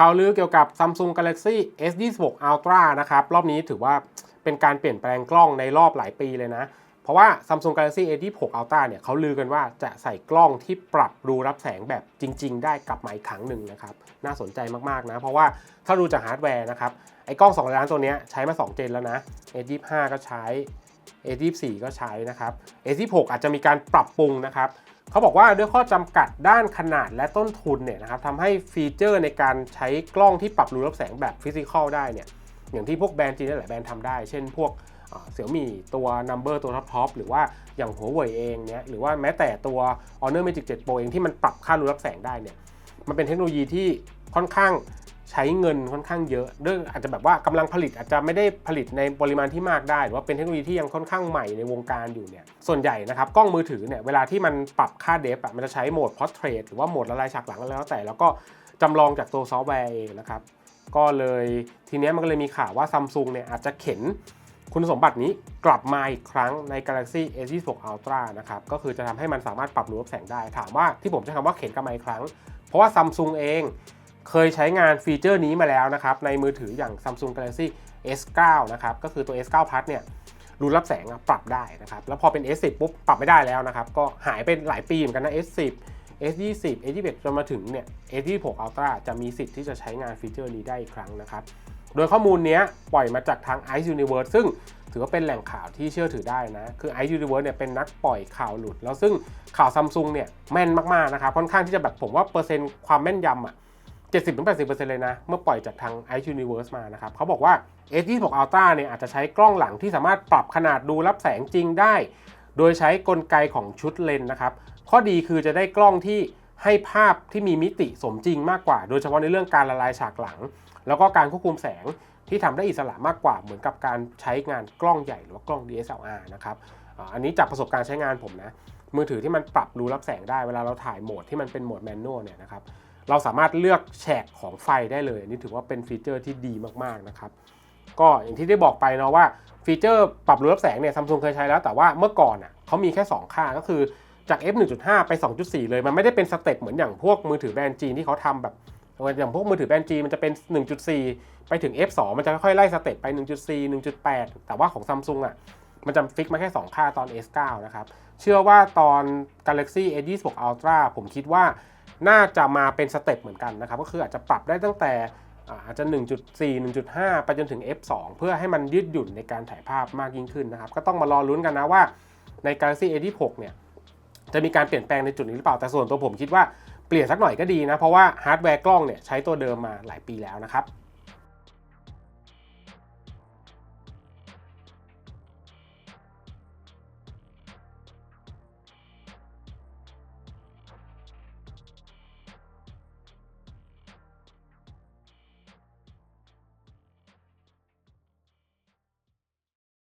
ข่าวลือเกี่ยวกับ Samsung Galaxy S26 Ultra นะครับ รอบนี้ถือว่าเป็นการเปลี่ยนแปลงกล้องในรอบหลายปีเลยนะ เพราะว่า Samsung Galaxy S26 Ultra เนี่ยเขาลือกันว่าจะใส่กล้องที่ปรับรูรับแสงแบบจริง ๆ ได้กลับมาอีกครั้งหนึ่งนะครับ น่าสนใจมาก ๆ นะ เพราะว่าถ้าดูจากฮาร์ดแวร์นะครับ ไอ้กล้อง2ล้านตัวเนี้ยใช้มา 2 เจนแล้วนะ S25 ก็ใช้ S24 ก็ใช้นะครับ S26 อาจจะมีการปรับปรุงนะครับ เขาบอกว่าด้วยข้อจำกัดด้านขนาดและต้นทุนเนี่ยนะครับทำให้ฟีเจอร์ในการใช้กล้องที่ปรับรูรับแสงแบบฟิสิกอลได้เนี่ยอย่างที่พวกแบรนด์จีนหลายแบรนด์ทำได้ เช่นพวกเสี่ยมี่ตัว Number ตัวท็อปๆหรือว่าอย่างหัวเว่ยเองเนี่ยหรือว่าแม้แต่ตัว Honor Magic 7 Pro เองที่มันปรับค่ารูรับแสงได้เนี่ยมันเป็นเทคโนโลยีที่ค่อนข้าง ใช้เงินค่อนข้างเยอะด้วยองอาจจะแบบว่ากำลังผลิตอาจจะไม่ได้ผลิตในปริมาณที่มากได้ หรือว่าเป็นเทคโนโลยีที่ยังค่อนข้างใหม่ในวงการอยู่เนี่ย ส่วนใหญ่นะครับกล้องมือถือเนี่ยเวลาที่มันปรับค่าเดฟอะมันจะใช้โหมด Portrait หรือว่าโหมดละลายฉากหลังแล้วแต่ แล้วก็จำลองจากตัวซอฟต์แวร์เองนะครับ ก็เลยทีเนี้ยมันก็เลยมีข่าวว่าซัมซุงเนี่ยอาจจะเข็นคุณสมบัตินี้กลับมาอีกครั้งใน Galaxy S26 Ultra นะครับ ก็คือจะทำให้มันสามารถปรับรูรับแสงได้ ถามว่าที่ผมใช้คำว่าเข็นกลับมาอีกครั้ง เพราะว่าซัมซุงเอง เคยใช้งานฟีเจอร์นี้มาแล้วนะครับในมือถืออย่าง Samsung Galaxy S9 นะครับก็คือตัว S9 Plus เนี่ยรูรับแสงปรับได้นะครับแล้วพอเป็น S10 ปุ๊บปรับไม่ได้แล้วนะครับก็หายไปหลายปีเหมือนกันนะ S10 S20 S21 จนมาถึงเนี่ย S26 Ultra จะมีสิทธิ์ที่จะใช้งานฟีเจอร์นี้ได้อีกครั้งนะครับโดยข้อมูลนี้ปล่อยมาจากทาง Ice Universe ซึ่งถือว่าเป็นแหล่งข่าวที่เชื่อถือได้นะ คือ Ice Universe เนี่ยเป็นนักปล่อยข่าวหลุด แล้วซึ่งข่าวซัมซุงเนี่ยแม่นมากๆนะครับค่อนข้างที่จะแบบผมว่าเปอร์เซ็นต์ความแม่นยำอะ 70-80%เลยนะ เมื่อปล่อยจากทาง Ice Universe มานะครับเขาบอกว่า S26 Ultra เนี่ยอาจจะใช้กล้องหลังที่สามารถปรับขนาดดูรับแสงจริงได้ โดยใช้กลไกของชุดเลนนะครับ ข้อดีคือจะได้กล้องที่ให้ภาพที่มีมิติสมจริงมากกว่า โดยเฉพาะในเรื่องการละลายฉากหลัง แล้วก็การควบคุมแสงที่ทำได้อิสระมากกว่าเหมือนกับการใช้งานกล้องใหญ่หรือว่ากล้อง DSLR นะครับอันนี้จากประสบการณ์ใช้งานผมนะมือถือที่มันปรับรูรับแสงได้เวลาเราถ่ายโหมดที่มันเป็นโหมดแมนนวลเนี่ยนะครับ เราสามารถเลือกแฉกของไฟได้เลยอันนี้ถือว่าเป็นฟีเจอร์ที่ดีมากๆนะครับก็อย่างที่ได้บอกไปเนาะว่าฟีเจอร์ปรับรูรับแสงเนี่ยซัมซุงเคยใช้แล้วแต่ว่าเมื่อก่อนอะเขามีแค่ 2 ค่าก็คือจาก f 1.5 ไป 2.4 เลย มันไม่ได้เป็นสเต็ปเหมือนอย่างพวกมือถือแบรนด์จีนที่เขาทำแบบอย่างพวกมือถือแบรนด์จีนมันจะเป็น 1.4 ไปถึง f 2มันจะค่อยๆไล่สเต็ปไป 1.4 1.8 แต่ว่าของซัมซุงอะมันจะฟิกมาแค่ 2 ค่าตอน S9 นะครับเชื่อว่าตอน Galaxy S26 Ultra ผมคิดว่า น่าจะมาเป็นสเต็ปเหมือนกันนะครับก็คืออาจจะปรับได้ตั้งแต่อ่าอาจจะ 1.4 1.5 ไปจนถึง f2 เพื่อให้มันยืดหยุ่นในการถ่ายภาพมากยิ่งขึ้นนะครับ ก็ต้องมารอลุ้นกันนะว่าใน Galaxy A26 เนี่ย จะมีการเปลี่ยนแปลงในจุดนี้หรือเปล่า แต่ส่วนตัวผมคิดว่าเปลี่ยนสักหน่อยก็ดีนะ เพราะว่าฮาร์ดแวร์กล้องเนี่ยใช้ตัวเดิมมาหลายปีแล้วนะครับ